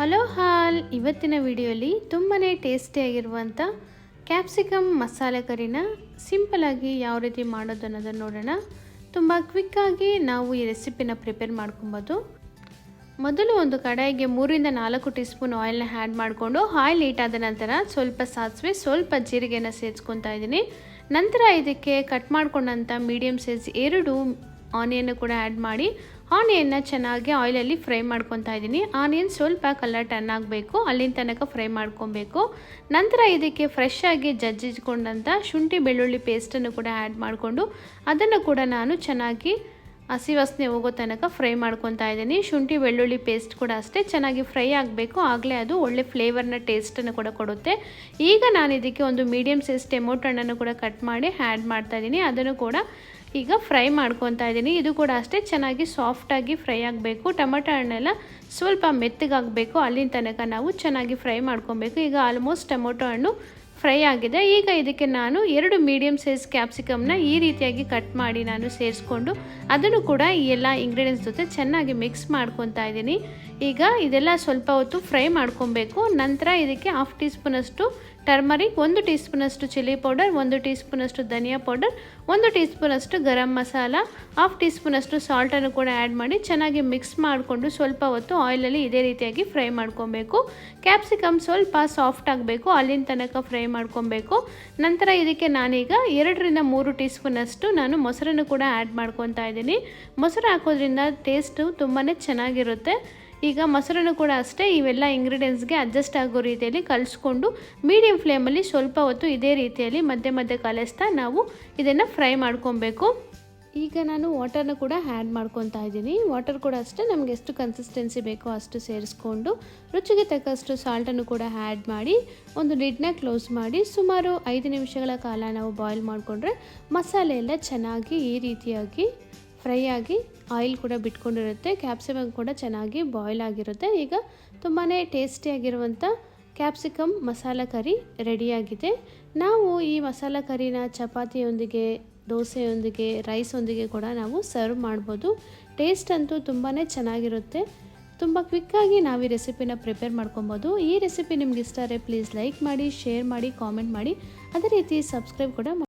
Hello ಹಾಲ್. ಇವತ್ತಿನ ವಿಡಿಯೋಲಿ ತುಂಬಾ ಟೇಸ್ಟಿಯಾಗಿರುವಂಥ ಕ್ಯಾಪ್ಸಿಕಮ್ ಮಸಾಲೆ ಕರಿನ ಸಿಂಪಲಾಗಿ ಯಾವ ರೀತಿ ಮಾಡೋದು ಅನ್ನೋದನ್ನು ನೋಡೋಣ. ತುಂಬ ಕ್ವಿಕ್ಕಾಗಿ ನಾವು ಈ ರೆಸಿಪಿನ ಪ್ರಿಪೇರ್ ಮಾಡ್ಕೊಬೋದು. ಮೊದಲು ಒಂದು ಕಡಾಯಿಗೆ ಮೂರಿಂದ ನಾಲ್ಕು ಟೀ ಸ್ಪೂನ್ ಆಯಿಲ್ನ ಆ್ಯಡ್ ಮಾಡಿಕೊಂಡು ಆಯಿಲ್ ಹೀಟ್ ಆದ ನಂತರ ಸ್ವಲ್ಪ ಸಾಸಿವೆ, ಸ್ವಲ್ಪ ಜೀರಿಗೆನ ಸೇರಿಸ್ಕೊತಾ ಇದ್ದೀನಿ. ನಂತರ ಇದಕ್ಕೆ ಕಟ್ ಮಾಡಿಕೊಂಡಂಥ ಮೀಡಿಯಮ್ ಸೈಜ್ ಎರಡು ಆನಿಯನ್ನು ಕೂಡ ಆ್ಯಡ್ ಮಾಡಿ, ಆನಿಯನ್ನ ಚೆನ್ನಾಗಿ ಆಯಿಲಲ್ಲಿ ಫ್ರೈ ಮಾಡ್ಕೊತಾ ಇದ್ದೀನಿ. ಆನಿಯನ್ ಸ್ವಲ್ಪ ಕಲರ್ ಟರ್ನ್ ಆಗಬೇಕು, ಅಲ್ಲಿನ ತನಕ ಫ್ರೈ ಮಾಡ್ಕೊಬೇಕು. ನಂತರ ಇದಕ್ಕೆ ಫ್ರೆಶ್ ಆಗಿ ಜಜ್ಜಿಸ್ಕೊಂಡಂಥ ಶುಂಠಿ ಬೆಳ್ಳುಳ್ಳಿ ಪೇಸ್ಟನ್ನು ಕೂಡ ಆ್ಯಡ್ ಮಾಡಿಕೊಂಡು, ಅದನ್ನು ಕೂಡ ನಾನು ಚೆನ್ನಾಗಿ ಹಸಿ ವಾಸನೆ ಹೋಗೋ ತನಕ ಫ್ರೈ ಮಾಡ್ಕೊತಾ ಇದ್ದೀನಿ. ಶುಂಠಿ ಬೆಳ್ಳುಳ್ಳಿ ಪೇಸ್ಟ್ ಕೂಡ ಅಷ್ಟೇ ಚೆನ್ನಾಗಿ ಫ್ರೈ ಆಗಬೇಕು. ಆಗಲೇ ಅದು ಒಳ್ಳೆ ಫ್ಲೇವರ್ನ ಟೇಸ್ಟನ್ನು ಕೂಡ ಕೊಡುತ್ತೆ. ಈಗ ನಾನು ಇದಕ್ಕೆ ಒಂದು ಮೀಡಿಯಮ್ ಸೈಜ್ ಟೆಮೋಟೊ ಹಣ್ಣನ್ನು ಕೂಡ ಕಟ್ ಮಾಡಿ ಆ್ಯಡ್ ಮಾಡ್ತಾ ಇದ್ದೀನಿ. ಅದನ್ನು ಕೂಡ ಈಗ ಫ್ರೈ ಮಾಡ್ಕೊತಾ ಇದ್ದೀನಿ. ಇದು ಕೂಡ ಅಷ್ಟೇ ಚೆನ್ನಾಗಿ ಸಾಫ್ಟಾಗಿ ಫ್ರೈ ಆಗಬೇಕು. ಟೊಮೆಟೊ ಹಣ್ಣೆಲ್ಲ ಸ್ವಲ್ಪ ಮೆತ್ತಗಾಗಬೇಕು. ಅಲ್ಲಿನ ತನಕ ನಾವು ಚೆನ್ನಾಗಿ ಫ್ರೈ ಮಾಡ್ಕೊಬೇಕು. ಈಗ ಆಲ್ಮೋಸ್ಟ್ ಟೊಮೊಟೊ ಹಣ್ಣು ಫ್ರೈ ಆಗಿದೆ. ಈಗ ಇದಕ್ಕೆ ನಾನು ಎರಡು ಮೀಡಿಯಮ್ ಸೈಜ್ ಕ್ಯಾಪ್ಸಿಕಮ್ನ ಈ ರೀತಿಯಾಗಿ ಕಟ್ ಮಾಡಿ ನಾನು ಸೇರಿಸ್ಕೊಂಡು ಅದನ್ನು ಕೂಡ ಈ ಎಲ್ಲ ಇಂಗ್ರೀಡಿಯೆಂಟ್ಸ್ ಜೊತೆ ಚೆನ್ನಾಗಿ ಮಿಕ್ಸ್ ಮಾಡ್ಕೊತಾ ಇದ್ದೀನಿ. ಈಗ ಇದೆಲ್ಲ ಸ್ವಲ್ಪ ಹೊತ್ತು ಫ್ರೈ ಮಾಡ್ಕೊಬೇಕು. ನಂತರ ಇದಕ್ಕೆ ಹಾಫ್ ಟೀ ಸ್ಪೂನಷ್ಟು ಟರ್ಮರಿಕ್ ಒಂದು ಟೀ ಸ್ಪೂನಷ್ಟು ಚಿಲ್ಲಿ ಪೌಡರ್ ಒಂದು ಟೀ ಸ್ಪೂನಷ್ಟು ಧನಿಯಾ ಪೌಡರ್ ಒಂದು ಟೀ ಸ್ಪೂನಷ್ಟು ಗರಂ ಮಸಾಲ ಹಾಫ್ ಟೀ ಸ್ಪೂನಷ್ಟು ಸಾಲ್ಟನ್ನು ಕೂಡ ಆ್ಯಡ್ ಮಾಡಿ ಚೆನ್ನಾಗಿ ಮಿಕ್ಸ್ ಮಾಡಿಕೊಂಡು ಸ್ವಲ್ಪ ಹೊತ್ತು ಆಯಿಲಲ್ಲಿ ಇದೇ ರೀತಿಯಾಗಿ ಫ್ರೈ ಮಾಡ್ಕೊಬೇಕು. ಕ್ಯಾಪ್ಸಿಕಮ್ ಸ್ವಲ್ಪ ಸಾಫ್ಟ್ ಆಗಬೇಕು. ಅಲ್ಲಿನ ತನಕ ಫ್ರೈ ಮಾಡ್ಕೊಬೇಕು. ನಂತರ ಇದಕ್ಕೆ ನಾನೀಗ ಎರಡರಿಂದ ಮೂರು ಟೀ ಸ್ಪೂನಷ್ಟು ನಾನು ಮೊಸರನ್ನು ಕೂಡ ಆ್ಯಡ್ ಮಾಡ್ಕೊತಾ ಇದ್ದೀನಿ. ಮೊಸರು ಹಾಕೋದ್ರಿಂದ ಟೇಸ್ಟು ತುಂಬಾ ಚೆನ್ನಾಗಿರುತ್ತೆ. ಈಗ ಮೊಸರನ್ನು ಕೂಡ ಅಷ್ಟೇ ಇವೆಲ್ಲ ಇಂಗ್ರೀಡಿಯೆಂಟ್ಸ್ಗೆ ಅಡ್ಜಸ್ಟ್ ಆಗೋ ರೀತಿಯಲ್ಲಿ ಕಲಿಸ್ಕೊಂಡು ಮೀಡಿಯಮ್ ಫ್ಲೇಮಲ್ಲಿ ಸ್ವಲ್ಪ ಹೊತ್ತು ಇದೇ ರೀತಿಯಲ್ಲಿ ಮಧ್ಯೆ ಮಧ್ಯೆ ಕಲಿಸ್ತಾ ನಾವು ಇದನ್ನು ಫ್ರೈ ಮಾಡ್ಕೊಬೇಕು. ಈಗ ನಾನು ವಾಟರ್ನ ಕೂಡ ಆ್ಯಡ್ ಮಾಡ್ಕೊತಾ ಇದ್ದೀನಿ. ವಾಟರ್ ಕೂಡ ಅಷ್ಟೇ, ನಮಗೆ ಎಷ್ಟು ಕನ್ಸಿಸ್ಟೆನ್ಸಿ ಬೇಕೋ ಅಷ್ಟು ಸೇರಿಸ್ಕೊಂಡು, ರುಚಿಗೆ ತಕ್ಕಷ್ಟು ಸಾಲ್ಟನ್ನು ಕೂಡ ಆ್ಯಡ್ ಮಾಡಿ, ಒಂದು ಲಿಡ್ನ ಕ್ಲೋಸ್ ಮಾಡಿ, ಸುಮಾರು ಐದು ನಿಮಿಷಗಳ ಕಾಲ ನಾವು ಬಾಯ್ಲ್ ಮಾಡಿಕೊಂಡ್ರೆ ಮಸಾಲೆ ಎಲ್ಲ ಚೆನ್ನಾಗಿ ಈ ರೀತಿಯಾಗಿ ಫ್ರೈ ಆಗಿ ಆಯಿಲ್ ಕೂಡ ಬಿಟ್ಕೊಂಡಿರುತ್ತೆ. ಕ್ಯಾಪ್ಸಿಕಮ್ ಕೂಡ ಚೆನ್ನಾಗಿ ಬಾಯ್ಲ್ ಆಗಿರುತ್ತೆ. ಈಗ ತುಂಬಾ ಟೇಸ್ಟಿಯಾಗಿರುವಂಥ ಕ್ಯಾಪ್ಸಿಕಮ್ ಮಸಾಲ ಕರಿ ರೆಡಿಯಾಗಿದೆ. ನಾವು ಈ ಮಸಾಲ ಕರಿನ ಚಪಾತಿಯೊಂದಿಗೆ, ದೋಸೆಯೊಂದಿಗೆ, ರೈಸೊಂದಿಗೆ ಕೂಡ ನಾವು ಸರ್ವ್ ಮಾಡ್ಬೋದು. ಟೇಸ್ಟ್ ಅಂತೂ ತುಂಬಾ ಚೆನ್ನಾಗಿರುತ್ತೆ. ತುಂಬ ಕ್ವಿಕ್ಕಾಗಿ ನಾವು ಈ ರೆಸಿಪಿನ ಪ್ರಿಪೇರ್ ಮಾಡ್ಕೊಬೋದು. ಈ ರೆಸಿಪಿ ನಿಮ್ಗೆ ಇಷ್ಟ ಆದರೆ ಪ್ಲೀಸ್ ಲೈಕ್ ಮಾಡಿ, ಶೇರ್ ಮಾಡಿ, ಕಾಮೆಂಟ್ ಮಾಡಿ. ಅದೇ ರೀತಿ ಸಬ್ಸ್ಕ್ರೈಬ್ ಕೂಡ